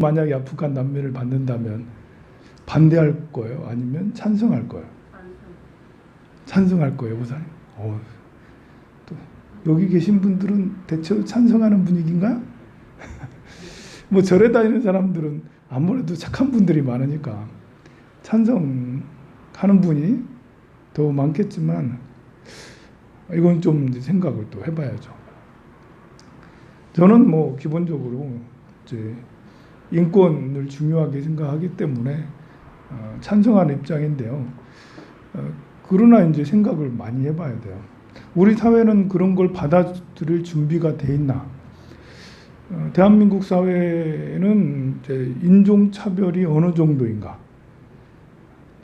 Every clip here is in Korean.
만약에 아프간 난민을 받는다면 반대할 거예요? 아니면 찬성할 거예요? 찬성할 거예요, 우선. 어, 또 여기 계신 분들은 대체로 찬성하는 분위기인가요? 뭐 절에 다니는 사람들은 아무래도 착한 분들이 많으니까 찬성하는 분이 더 많겠지만 이건 좀 생각을 또 해봐야죠. 저는 뭐 기본적으로 이제 인권을 중요하게 생각하기 때문에 어, 찬성하는 입장인데요. 어, 그러나 이제 생각을 많이 해봐야 돼요. 우리 사회는 그런 걸 받아들일 준비가 돼 있나? 어, 대한민국 사회는 인종 차별이 어느 정도인가?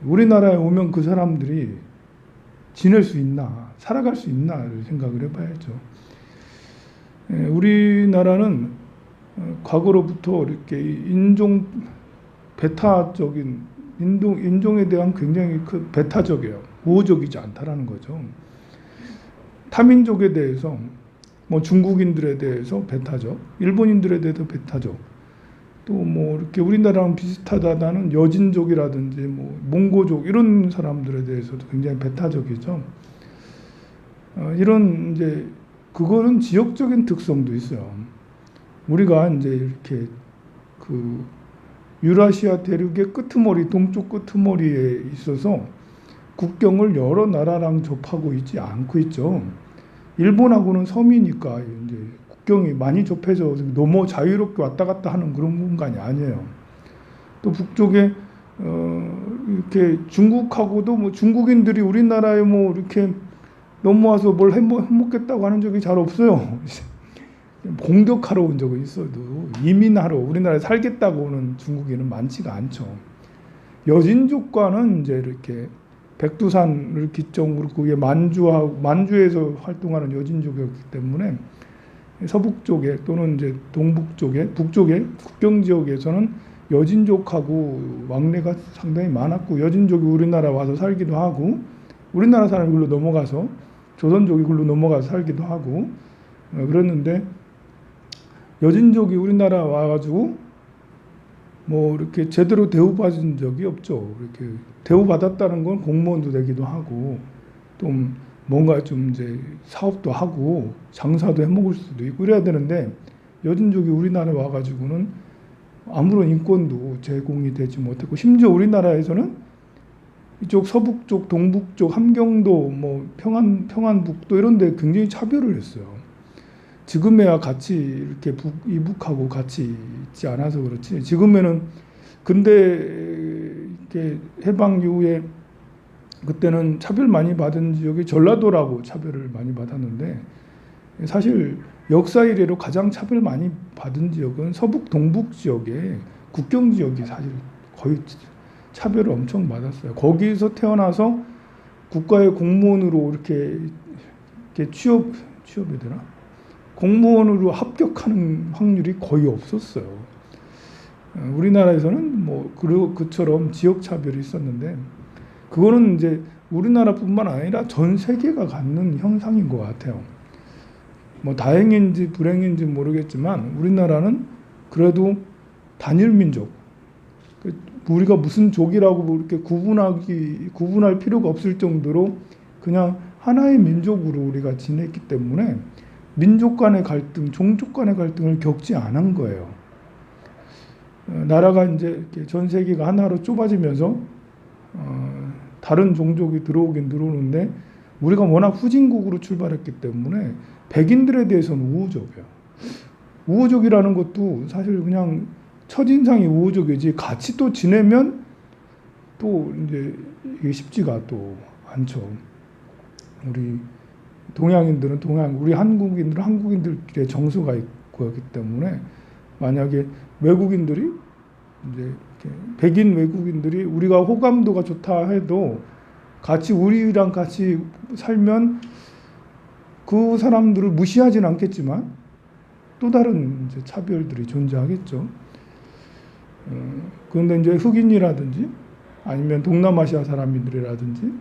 우리나라에 오면 그 사람들이 지낼 수 있나, 살아갈 수 있나를 생각을 해봐야죠. 예, 우리나라는 어, 과거로부터 이렇게 인종 배타적인 인종 인종에 대한 굉장히 그 배타적이에요. 우호적이지 않다라는 거죠. 타민족에 대해서 뭐 중국인들에 대해서 배타적, 일본인들에 대해서 배타적, 또 뭐 이렇게 우리나라랑 비슷하다는 여진족이라든지 뭐 몽고족 이런 사람들에 대해서도 굉장히 배타적이죠. 어, 이런 이제 그거는 지역적인 특성도 있어요. 우리가 이제 이렇게 그 유라시아 대륙의 끄트머리 동쪽 끄트머리에 있어서 국경을 여러 나라랑 접하고 있지 않고 있죠. 일본하고는 섬이니까 이제 국경이 많이 좁혀져 너무 자유롭게 왔다 갔다 하는 그런 공간이 아니에요. 또 북쪽에 어 이렇게 중국하고도 뭐 중국인들이 우리나라에 뭐 이렇게 넘어와서 뭘 해먹, 해먹겠다고 하는 적이 잘 없어요. 공격하러 온 적은 있어도 이민하러 우리나라에 살겠다고 오는 중국인은 많지가 않죠. 여진족과는 이제 이렇게 백두산을 기점으로 그게 만주하 만주에서 활동하는 여진족이었기 때문에 서북 쪽에 또는 이제 동북 쪽에 북쪽에 국경 지역에서는 여진족하고 왕래가 상당히 많았고 여진족이 우리나라 와서 살기도 하고 우리나라 사람이 글로 넘어가서 조선족이 글로 넘어가서 살기도 하고 어, 그랬는데 여진족이 우리나라 와가지고 뭐 이렇게 제대로 대우받은 적이 없죠. 이렇게 대우받았다는 건 공무원도 되기도 하고 좀 뭔가 좀 이제 사업도 하고 장사도 해먹을 수도 있고 이래야 되는데 여진족이 우리나라에 와가지고는 아무런 인권도 제공이 되지 못했고 심지어 우리나라에서는 이쪽 서북 쪽, 동북 쪽, 함경도, 뭐 평안 평안북도 이런 데 굉장히 차별을 했어요. 지금에야 같이 이렇게 북 이북하고 같이 있지 않아서 그렇지. 지금에는 근데 이렇게 해방 이후에 그때는 차별 많이 받은 지역이 전라도라고 차별을 많이 받았는데 사실 역사 이래로 가장 차별 많이 받은 지역은 서북 동북 지역에 국경 지역이 사실 거의 차별을 엄청 받았어요. 거기서 태어나서 국가의 공무원으로 이렇게, 이렇게 취업 취업이 되나? 공무원으로 합격하는 확률이 거의 없었어요. 어, 우리나라에서는 뭐 그, 그처럼 지역 차별이 있었는데 그거는 이제 우리나라뿐만 아니라 전 세계가 갖는 형상인 것 같아요. 뭐 다행인지 불행인지 모르겠지만 우리나라는 그래도 단일 민족 그 우리가 무슨 족이라고 뭐 이렇게 구분하기 구분할 필요가 없을 정도로 그냥 하나의 민족으로 우리가 지냈기 때문에 민족 간의 갈등, 종족 간의 갈등을 겪지 않은 거예요. 어, 나라가 이제 전 세계가 하나로 좁아지면서 어, 다른 종족이 들어오긴 들어오는데 우리가 워낙 후진국으로 출발했기 때문에 백인들에 대해서는 우호적이에요. 우호적이라는 것도 사실 그냥 첫인상이 우호적이지 같이 또 지내면 또 이제 쉽지가 또 않죠. 우리 동양인들은 동양, 우리 한국인들은 한국인들의 정서가 있고 하기 때문에 만약에 외국인들이 이제 백인 외국인들이 우리가 호감도가 좋다 해도 같이 우리랑 같이 살면 그 사람들을 무시하진 않겠지만 또 다른 차별들이 존재하겠죠. 어, 그런데 이제 흑인이라든지 아니면 동남아시아 사람들이라든지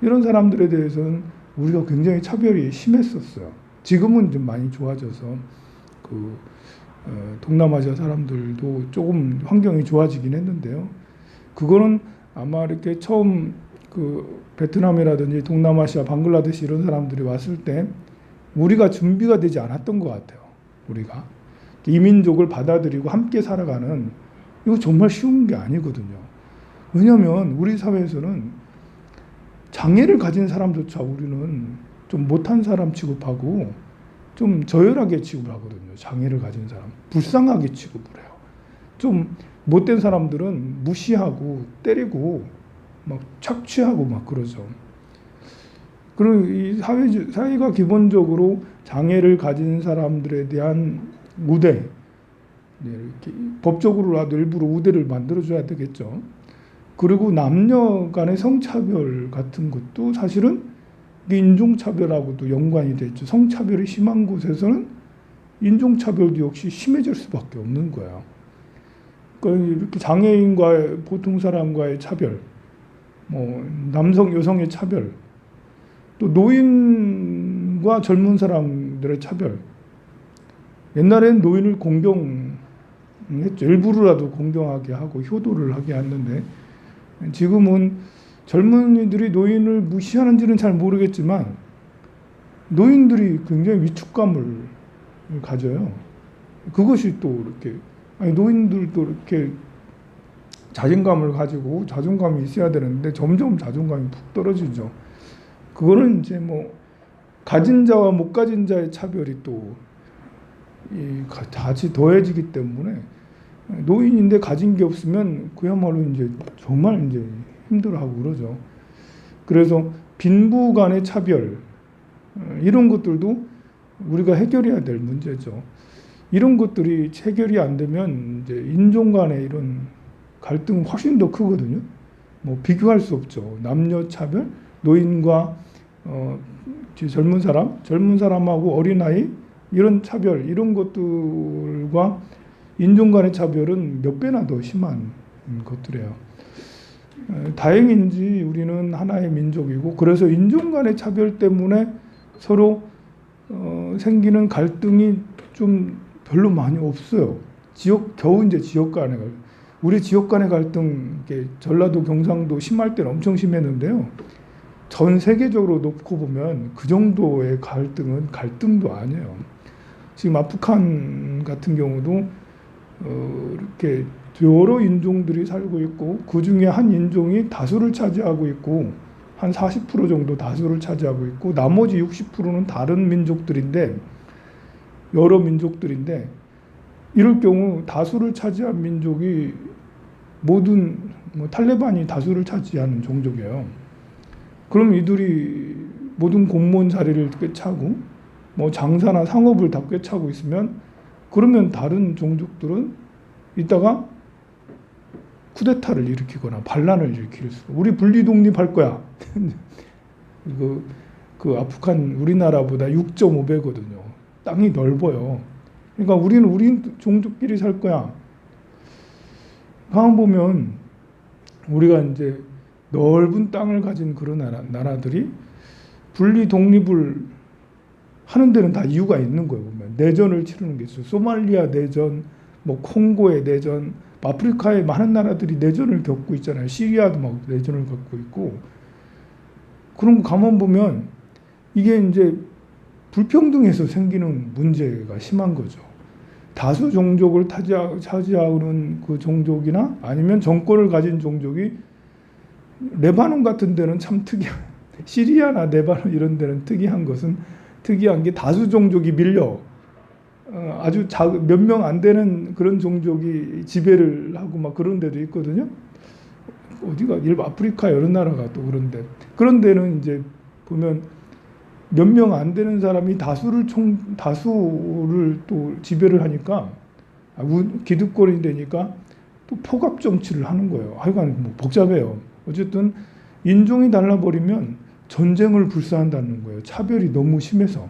이런 사람들에 대해서는 우리가 굉장히 차별이 심했었어요. 지금은 좀 많이 좋아져서 그 어, 동남아시아 사람들도 조금 환경이 좋아지긴 했는데요. 그거는 아마 이렇게 처음 그 베트남이라든지 동남아시아, 방글라데시 이런 사람들이 왔을 때 우리가 준비가 되지 않았던 것 같아요. 우리가 이민족을 받아들이고 함께 살아가는 이거 정말 쉬운 게 아니거든요. 왜냐하면 우리 사회에서는 장애를 가진 사람조차 우리는 좀 못한 사람 취급하고 좀 저열하게 취급하거든요. 장애를 가진 사람 불쌍하게 취급을 해요. 좀 못된 사람들은 무시하고 때리고 막 착취하고 막 그러죠. 그리고 이 사회 사회가 기본적으로 장애를 가진 사람들에 대한 우대 네, 법적으로라도 일부러 우대를 만들어줘야 되겠죠. 그리고 남녀 간의 성차별 같은 것도 사실은 인종차별하고도 연관이 됐죠. 성차별이 심한 곳에서는 인종차별도 역시 심해질 수밖에 없는 거예요. 그러니까 이렇게 장애인과의 보통 사람과의 차별, 뭐 남성 여성의 차별, 또 노인과 젊은 사람들의 차별. 옛날에는 노인을 공경했죠. 일부러라도 공경하게 하고 효도를 하게 했는데 지금은 젊은이들이 노인을 무시하는지는 잘 모르겠지만 노인들이 굉장히 위축감을 가져요. 그것이 또 이렇게 아니 노인들도 이렇게 자신감을 가지고 자존감이 있어야 되는데 점점 자존감이 푹 떨어지죠. 그거는 이제 뭐 가진 자와 못 가진 자의 차별이 또이 같이 더해지기 때문에 노인인데 가진 게 없으면 그야말로 이제 정말 이제 힘들어하고 그러죠. 그래서 빈부 간의 차별 어, 이런 것들도 우리가 해결해야 될 문제죠. 이런 것들이 해결이 안 되면 이제 인종 간의 이런 갈등은 훨씬 더 크거든요. 뭐 비교할 수 없죠. 남녀 차별, 노인과 어, 젊은 사람, 젊은 사람하고 어린아이 이런 차별 이런 것들과 인종 간의 차별은 몇 배나 더 심한 것들이에요. 어, 다행인지 우리는 하나의 민족이고 그래서 인종 간의 차별 때문에 서로 어, 생기는 갈등이 좀 별로 많이 없어요. 지역 겨우 이제 지역 간의. 우리 지역 간의 갈등 전라도 경상도 심할 때는 엄청 심했는데요. 전 세계적으로 놓고 보면 그 정도의 갈등은 갈등도 아니에요. 지금 아프간 같은 경우도 어, 이렇게 여러 인종들이 살고 있고 그 중에 한 인종이 다수를 차지하고 있고 한 40% 정도 다수를 차지하고 있고 나머지 60%는 다른 민족들인데 여러 민족들인데 이럴 경우 다수를 차지한 민족이 모든 뭐 탈레반이 다수를 차지하는 종족이에요. 그럼 이들이 모든 공무원 자리를 꿰차고 뭐 장사나 상업을 다 꿰차고 있으면 그러면 다른 종족들은 이따가 쿠데타를 일으키거나 반란을 일으킬 수. 우리 분리 독립할 거야. 그, 그 아프간 우리나라보다 6.5배거든요. 땅이 넓어요. 그러니까 우리는 우리 종족끼리 살 거야. 가만 보면 우리가 이제 넓은 땅을 가진 그런 나라, 나라들이 분리 독립을 하는 데는 다 이유가 있는 거예요. 보면 내전을 치르는 게 있어요. 소말리아 내전, 뭐 콩고의 내전, 아프리카의 많은 나라들이 내전을 겪고 있잖아요. 시리아도 막 내전을 겪고 있고 그런 거 가만 보면 이게 이제 불평등에서 생기는 문제가 심한 거죠. 다수 종족을 차지하는 그 종족이나 아니면 정권을 가진 종족이 레바논 같은 데는 참 특이한 시리아나 레바논 이런 데는 특이한 것은 특이한 게 다수 종족이 밀려 어, 아주 몇 명 안 되는 그런 종족이 지배를 하고 막 그런 데도 있거든요. 어디가 일부 아프리카 여러 나라가 또 그런데 그런 데는 이제 보면 몇 명 안 되는 사람이 다수를 총 다수를 또 지배를 하니까 아, 기득권이 되니까 또 포갑 정치를 하는 거예요. 하여간 뭐 복잡해요. 어쨌든 인종이 달라버리면 전쟁을 불사한다는 거예요. 차별이 너무 심해서.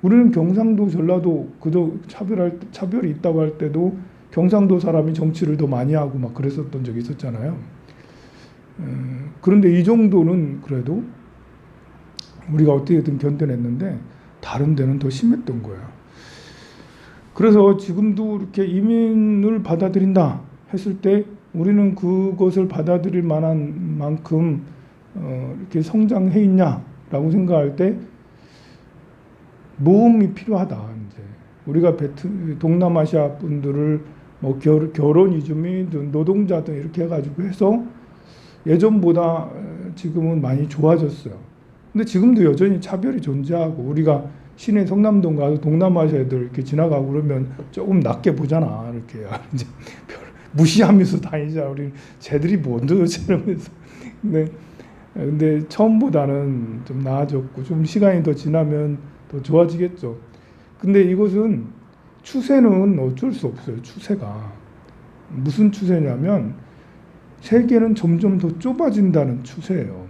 우리는 경상도, 전라도 그도 차별할 차별이 있다고 할 때도 경상도 사람이 정치를 더 많이 하고 막 그랬었던 적이 있었잖아요. 그런데 이 정도는 그래도 우리가 어떻게든 견뎌냈는데 다른 데는 더 심했던 거예요. 그래서 지금도 이렇게 이민을 받아들인다 했을 때 우리는 그것을 받아들일 만한 만큼 어, 이렇게 성장해 있냐라고 생각할 때 모험이 필요하다. 이제 우리가 베트 동남아시아 분들을 뭐 결, 결혼 이주민 노동자들 이렇게 해가지고 해서 예전보다 지금은 많이 좋아졌어요. 근데 지금도 여전히 차별이 존재하고 우리가 시내 성남동 가서 동남아시아 애들 이렇게 지나가고 그러면 조금 낮게 보잖아. 이렇게 이제 별 무시하면서 다니자. 우리 쟤들이 뭔데 이러면서. 근데 근데 처음보다는 좀 나아졌고 좀 시간이 더 지나면 더 좋아지겠죠. 근데 이것은 추세는 어쩔 수 없어요. 추세가 무슨 추세냐면 세계는 점점 더 좁아진다는 추세예요.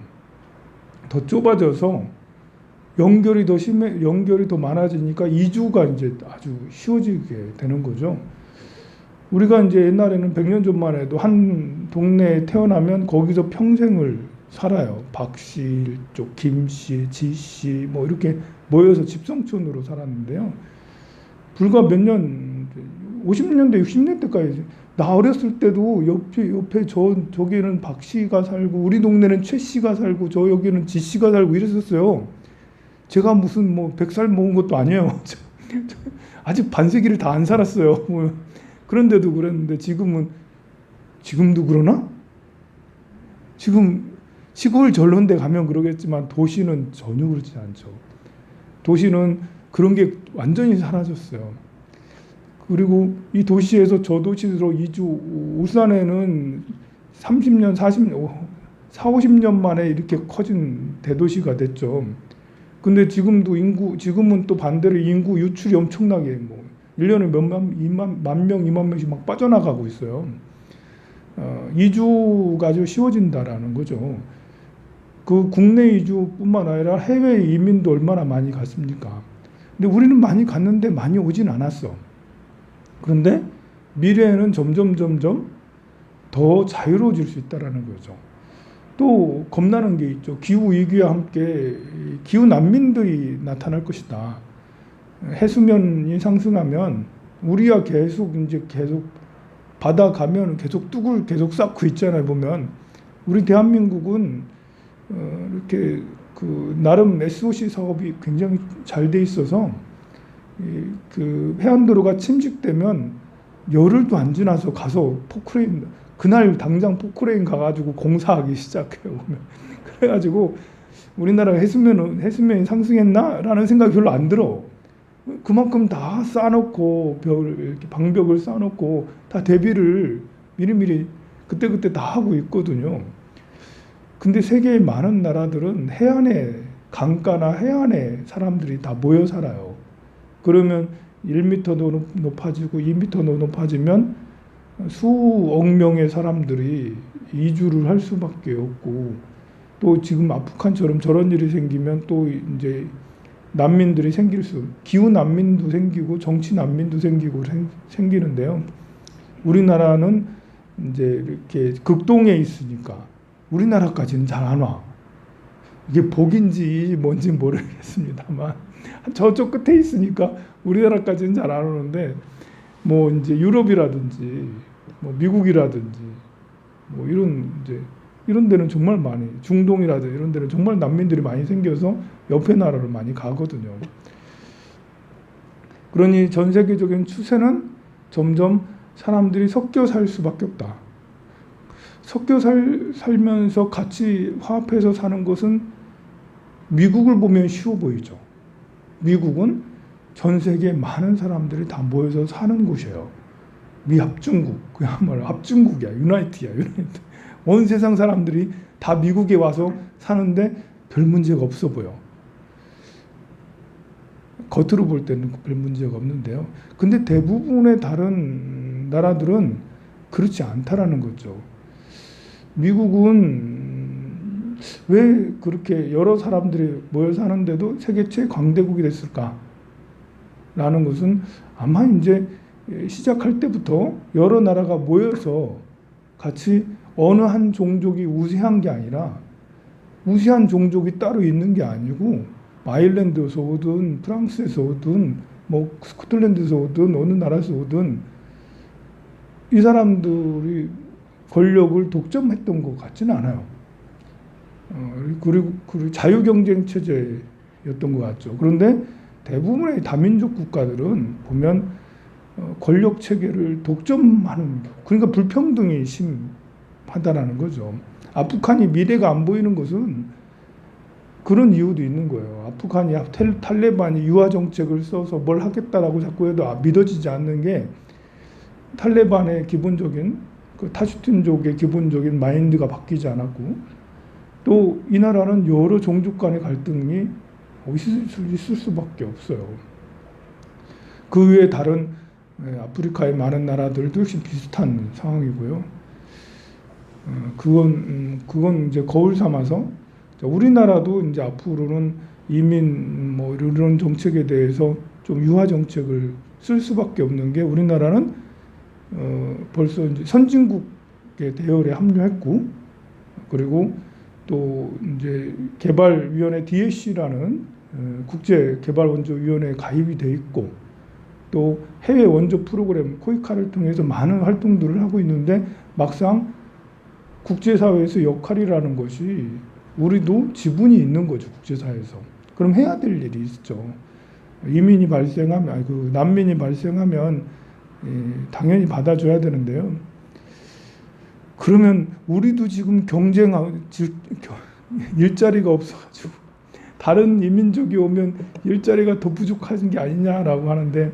더 좁아져서 연결이 더 심해, 연결이 더 많아지니까 이주가 이제 아주 쉬워지게 되는 거죠. 우리가 이제 옛날에는 100년 전만 해도 한 동네에 태어나면 거기서 평생을 살아요. 박씨 쪽, 김씨, 지씨 뭐 이렇게 모여서 집성촌으로 살았는데요. 불과 몇 년, 50년대, 60년대까지 나 어렸을 때도 옆에 옆에 저 저기는 박 씨가 살고 우리 동네는 최 씨가 살고 저 여기는 지 씨가 살고 이랬었어요. 제가 무슨 뭐백살 먹은 것도 아니에요. 아직 반세기를 다 안 살았어요. 뭐 그런데도 그랬는데 지금은 지금도 그러나? 지금 시골 전론대 가면 그러겠지만 도시는 전혀 그렇지 않죠. 도시는 그런 게 완전히 사라졌어요. 그리고 이 도시에서 저 도시로 이주 울산에는 30년, 40년, 4, 50년 만에 이렇게 커진 대도시가 됐죠. 근데 지금도 인구 지금은 또 반대로 인구 유출이 엄청나게 뭐 1년에 몇만 2만 만 명, 2만 명씩 막 빠져나가고 있어요. 어, 이주가 아주 쉬워진다라는 거죠. 그 국내 이주뿐만 아니라 해외 이민도 얼마나 많이 갔습니까? 근데 우리는 많이 갔는데 많이 오진 않았어. 그런데 미래에는 점점 점점 더 자유로워질 수 있다라는 거죠. 또 겁나는 게 있죠. 기후 위기와 함께 기후 난민들이 나타날 것이다. 해수면이 상승하면 우리가 계속 이제 계속 바다 가면 계속 뚝을 계속 쌓고 있잖아요. 보면 우리 대한민국은 어, 이렇게 그 나름 SOC 사업이 굉장히 잘 돼 있어서 이, 그 해안도로가 침식되면 열흘도 안 지나서 가서 포크레인 그날 당장 포크레인 가가지고 공사하기 시작해요. 그래가지고 우리나라 해수면은 해수면이 상승했나라는 생각이 별로 안 들어. 그만큼 다 쌓아놓고 벽을 방벽을 쌓아놓고 다 대비를 미리미리 그때 그때 다 하고 있거든요. 근데 세계의 많은 나라들은 해안에 강가나 해안에 사람들이 다 모여 살아요. 그러면 1m도 높아지고 2m도 높아지면 수억 명의 사람들이 이주를 할 수밖에 없고 또 지금 아프간처럼 저런 일이 생기면 또 이제 난민들이 생길 수 기후 난민도 생기고 정치 난민도 생기고 생, 생기는데요. 우리나라는 이제 이렇게 극동에 있으니까 우리나라까지는 잘 안 와. 이게 복인지 뭔지 모르겠습니다만 저쪽 끝에 있으니까 우리나라까지는 잘 안 오는데 뭐 이제 유럽이라든지 뭐 미국이라든지 뭐 이런 이제 이런 데는 정말 많이 중동이라든지 이런 데는 정말 난민들이 많이 생겨서 옆에 나라를 많이 가거든요. 그러니 전 세계적인 추세는 점점 사람들이 섞여 살 수밖에 없다. 섞여 살, 살면서 같이 화합해서 사는 것은 미국을 보면 쉬워 보이죠. 미국은 전 세계 많은 사람들이 다 모여서 사는 곳이에요. 미 합중국, 그야말로 합중국이야, 유나이트야, 유나이트. 온 세상 사람들이 다 미국에 와서 사는데 별 문제가 없어 보여. 겉으로 볼 때는 별 문제가 없는데요. 근데 대부분의 다른 나라들은 그렇지 않다라는 거죠. 미국은 왜 그렇게 여러 사람들이 모여 사는데도 세계 최강대국이 됐을까? 라는 것은 아마 이제 시작할 때부터 여러 나라가 모여서 같이 어느 한 종족이 우세한 게 아니라 우세한 종족이 따로 있는 게 아니고 아일랜드에서 오든 프랑스에서 오든 뭐 스코틀랜드에서 오든 어느 나라에서 오든 이 사람들이 권력을 독점했던 것 같지는 않아요. 어, 그리고, 그리고 자유경쟁 체제였던 것 같죠. 그런데 대부분의 다민족 국가들은 보면 어, 권력 체계를 독점하는 그러니까 불평등이 심하다라는 거죠. 아프간이 미래가 안 보이는 것은 그런 이유도 있는 거예요. 아프간이 텔- 탈레반이 유화 정책을 써서 뭘 하겠다라고 자꾸 해도 아, 믿어지지 않는 게 탈레반의 기본적인 그 타슈틴족의 기본적인 마인드가 바뀌지 않았고 또 이 나라는 여러 종족 간의 갈등이 있을, 수밖에 없어요. 그 외에 다른 예, 아프리카의 많은 나라들도 역시 비슷한 상황이고요. 어, 그건 음, 그건 이제 거울 삼아서 자, 우리나라도 이제 앞으로는 이민 뭐 이런 정책에 대해서 좀 유화 정책을 쓸 수밖에 없는 게 우리나라는 어, 벌써 이제 선진국의 대열에 합류했고 그리고 또 이제 개발위원회 DSC라는 어, 국제 개발 원조 위원회에 가입이 돼 있고 또 해외 원조 프로그램 코이카를 통해서 많은 활동들을 하고 있는데 막상 국제사회에서 역할이라는 것이 우리도 지분이 있는 거죠 국제사회에서. 그럼 해야 될 일이 있죠. 이민이 발생하면 그 난민이 발생하면 예, 당연히 받아줘야 되는데요 그러면 우리도 지금 경쟁하고 일자리가 없어가지고 다른 이민족이 오면 일자리가 더 부족한 게 아니냐라고 하는데 에,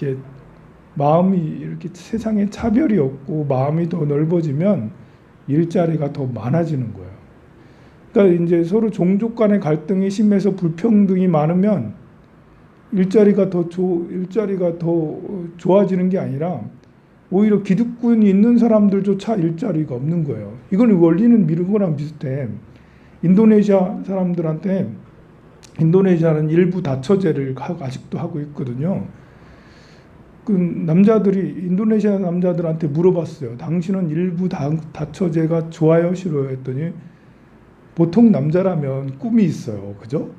이렇게 마음이 이렇게 세상에 차별이 없고 마음이 더 넓어지면 일자리가 더 많아지는 거예요. 그러니까 이제 서로 종족 간의 갈등이 심해서 불평등이 많으면 일자리가 더 조, 일자리가 더 좋아지는 게 아니라 오히려 기득권이 있는 사람들조차 일자리가 없는 거예요. 이건 원리는 미는 거랑 비슷해. 인도네시아 사람들한테 인도네시아는 일부 다처제를 하- 아직도 하고 있거든요. 그 남자들이 인도네시아 남자들한테 물어봤어요. 당신은 일부 다, 다처제가 좋아요, 싫어요? 했더니 보통 남자라면 꿈이 있어요. 그죠?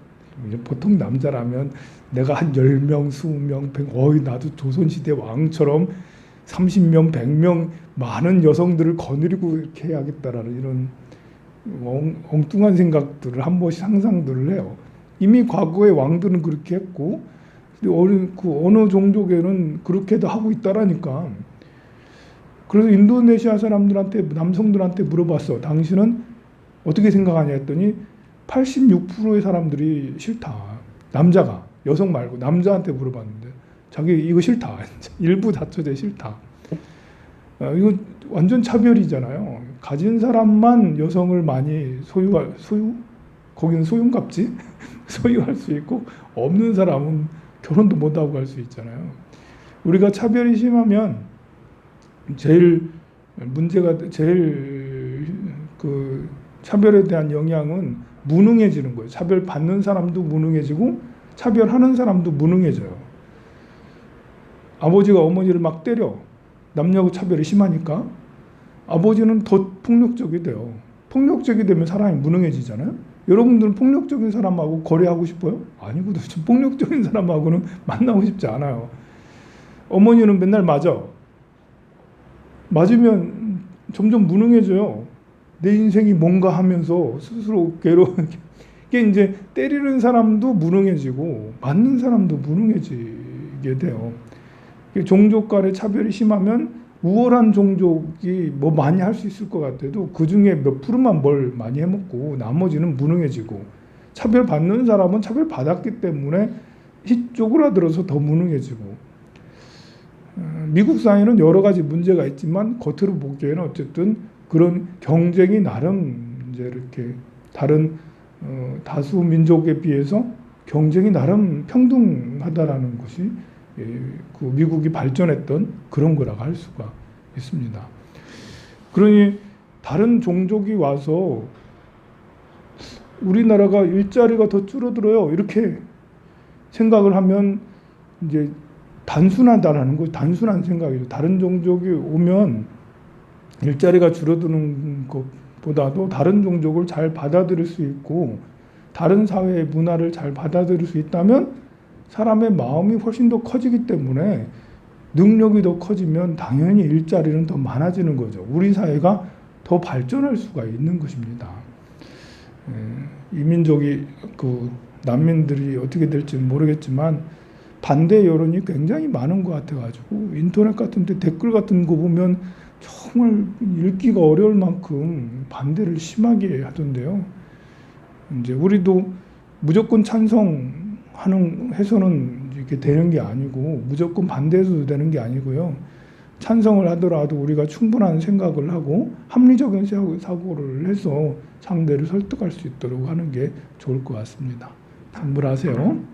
보통 남자라면 내가 한 10명, 20명, 100, 어이 나도 조선시대 왕처럼 30명, 100명 많은 여성들을 거느리고 이렇게 해야겠다라는 이런 엉, 엉뚱한 생각들을 한 번씩 상상들을 해요. 이미 과거의 왕들은 그렇게 했고 어느, 그 어느 종족에는 그렇게도 하고 있다라니까. 그래서 인도네시아 사람들한테 남성들한테 물어봤어. 당신은 어떻게 생각하냐 했더니 86%의 사람들이 싫다. 남자가 여성 말고 남자한테 물어봤는데 자기 이거 싫다. 일부 다처제 싫다. 어, 이거 완전 차별이잖아요. 가진 사람만 여성을 많이 소유할 소유 거기는 소유값지 소유할 수 있고 없는 사람은 결혼도 못 하고 갈 수 있잖아요. 우리가 차별이 심하면 제일 문제가 제일 그 차별에 대한 영향은 무능해지는 거예요. 차별 받는 사람도 무능해지고 차별하는 사람도 무능해져요. 아버지가 어머니를 막 때려 남녀 차별이 심하니까 아버지는 더 폭력적이 돼요. 폭력적이 되면 사람이 무능해지잖아요. 여러분들은 폭력적인 사람하고 거래하고 싶어요? 아니거든요. 폭력적인 사람하고는 만나고 싶지 않아요. 어머니는 맨날 맞아. 맞으면 점점 무능해져요. 내 인생이 뭔가 하면서 스스로 괴로워. 이게 이제 때리는 사람도 무능해지고 맞는 사람도 무능해지게 돼요. 종족 간의 차별이 심하면 우월한 종족이 뭐 많이 할 수 있을 것 같아도 그 중에 몇 프로만 뭘 많이 해먹고 나머지는 무능해지고 차별 받는 사람은 차별 받았기 때문에 히 쪼그라들어서 더 무능해지고 어, 미국 사회는 여러 가지 문제가 있지만 겉으로 보기에는 어쨌든 그런 경쟁이 나름 이제 이렇게 다른 어, 다수 민족에 비해서 경쟁이 나름 평등하다라는 것이 예, 그 미국이 발전했던 그런 거라고 할 수가 있습니다. 그러니 다른 종족이 와서 우리나라가 일자리가 더 줄어들어요. 이렇게 생각을 하면 이제 단순하다라는 거 단순한 생각이죠. 다른 종족이 오면 일자리가 줄어드는 것보다도 다른 종족을 잘 받아들일 수 있고 다른 사회의 문화를 잘 받아들일 수 있다면 사람의 마음이 훨씬 더 커지기 때문에 능력이 더 커지면 당연히 일자리는 더 많아지는 거죠. 우리 사회가 더 발전할 수가 있는 것입니다. 예, 이민족이 그 난민들이 어떻게 될지 모르겠지만 반대 여론이 굉장히 많은 것 같아가지고 인터넷 같은데 댓글 같은 거 보면 정말 읽기가 어려울 만큼 반대를 심하게 하던데요. 이제 우리도 무조건 찬성하는 해서는 이렇게 되는 게 아니고 무조건 반대해서도 되는 게 아니고요. 찬성을 하더라도 우리가 충분한 생각을 하고 합리적인 사고- 사고를 해서 상대를 설득할 수 있도록 하는 게 좋을 것 같습니다. 참고하세요.